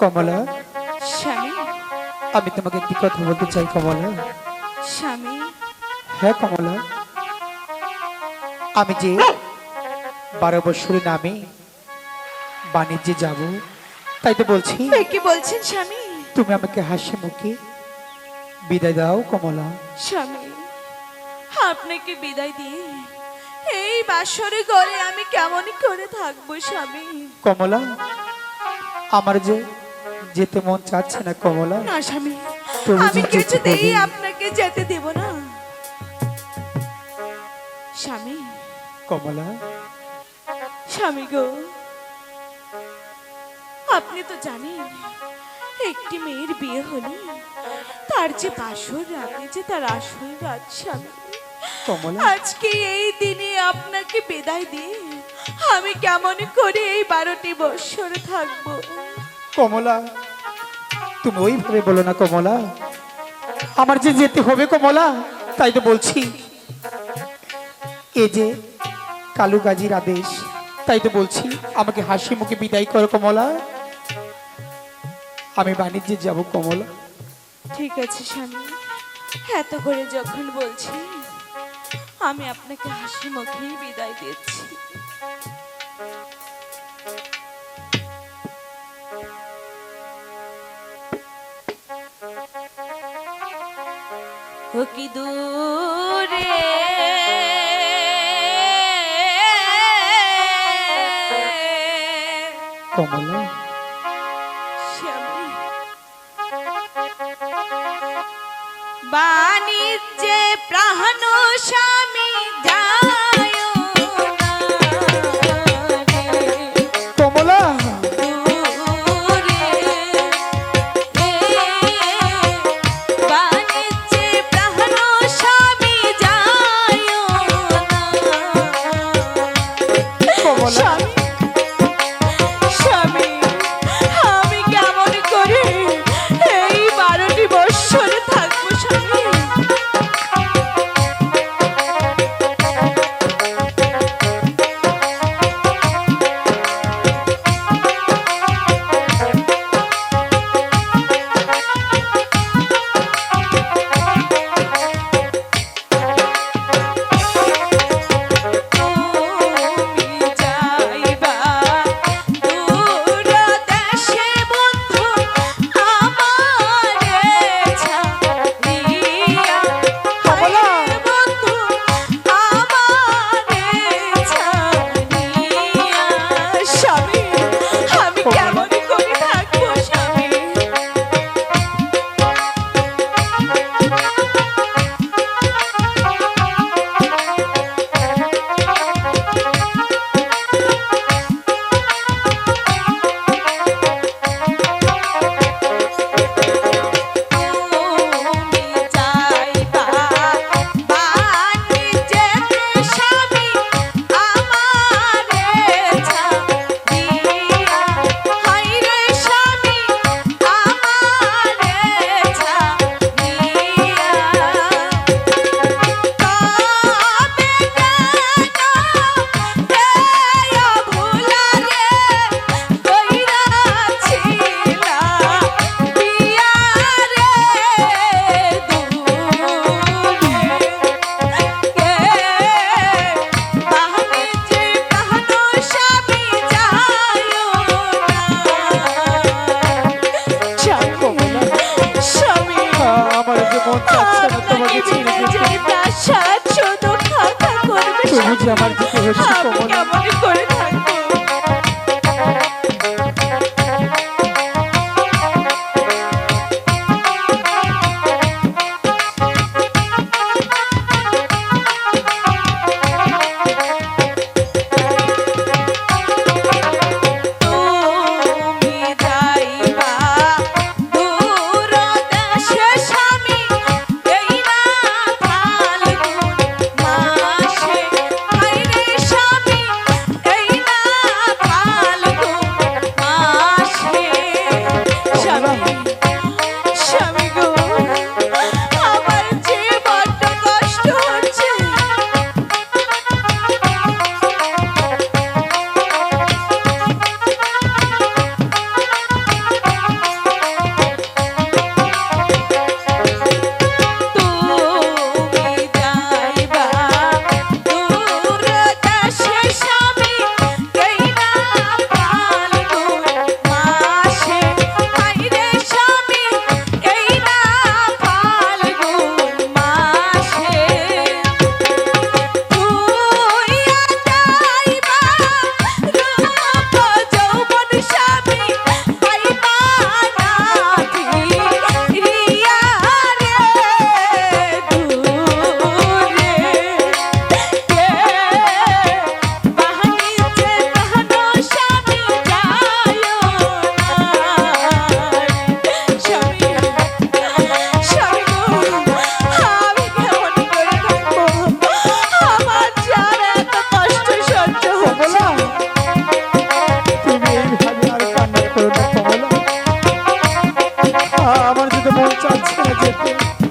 কমলা! আমি তোমাকে একটি কথা বলতে চাই কমলা স্বামী। হ্যাঁ কমলা। আমি যে বারো বছরের নামে বাণিজ্যে যাব তাই তো বলছি। কি বলছেন স্বামী? তুমি আমাকে হাসি মুখে বিদায় দাও কমলা। স্বামী আপনাকে বিদায় দিয়ে এই বাসরে ঘরে আমি কেমন করে থাকব স্বামী? কমলা আমার যে যেতে মন চাচ্ছে না কমলা। না স্বামী আমি যেতে কিছুতেই হবে। যেতে দেব না। স্বামী। কমলা। স্বামী গো আপনি তো জানেন একটি মেয়ের বিয়ে হলে তার যে বাসর রাতে যে তার আসল রাত স্বামী কমলা। আজকে এই দিনে আপনাকে বিদায় দিয়ে আমি কেমন করে এই বারোটি বৎসর থাকব? কমলা তুমি ওইভাবে বলো না কমলা। আমার যে যেতে হবে কমলা তাই তো বলছি। এ যে কালু গাজীর আদেশ, তাই তো বলছি, আমাকে হাসি মুখে বিদায় করো কমলা আমি বাণিজ্যে যাব কমলা ঠিক আছে স্বামী, এত করে যখন বলছি, আমি আপনাকে হাসি মুখেই বিদায় দিচ্ছি। কি দূরে। কমলা। বাণিজ্যে প্রাণ স্বামী যায় আমার যেতে হচ্ছে Don't judge me,